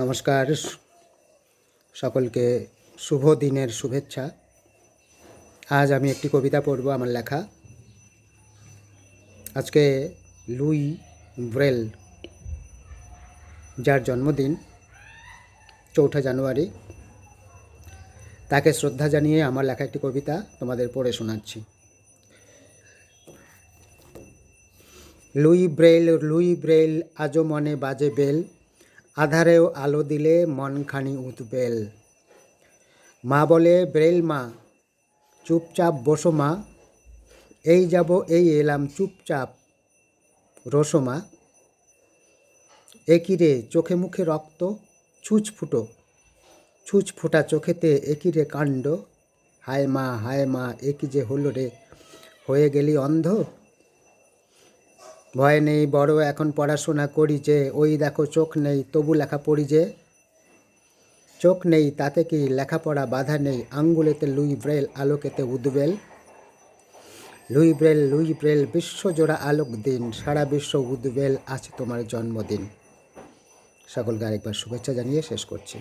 নমস্কার। সকলকে শুভ দিনের শুভেচ্ছা। আজ আমি একটি কবিতা পড়ব আমার লেখা। আজকে লুই ব্রেল, যার জন্মদিন চৌঠা জানুয়ারি, তাকে শ্রদ্ধা জানিয়ে আমার লেখা একটি কবিতা তোমাদের পড়ে শোনাচ্ছি। লুই ব্রেল লুই ব্রেল, আজও মনে বাজে বেল। আধারেও আলো দিলে মনখানি উঠবেল মা বলে ব্রেল মা, চুপচাপ বসো মা। এই যাব, এই এলাম, চুপচাপ রসো মা। একই রে, চোখে মুখে রক্ত, ছুঁচ ফুটো। ছুঁচ ফোটা চোখেতে একই রে কাণ্ড। হায় মা হায় মা, একই যে হলো রে। হয়ে গেলি অন্ধ ভয় নেই, বড় এখন পড়াশোনা করি যে, ওই দেখো চোখ নেই, তবু লেখা পড়ি যে। চোখ নেই, তাতে কি লেখাপড়া বাধা নেই, আঙ্গুলেতে লুই ব্রেল, আলোকেতে উদ্বেল। লুই ব্রেল লুই ব্রেল, বিশ্বজোড়া আলোক দিন, সারা বিশ্ব উদ্বেল আছে তোমার জন্মদিন। সকলকে আরেকবার শুভেচ্ছা জানিয়ে শেষ করছি।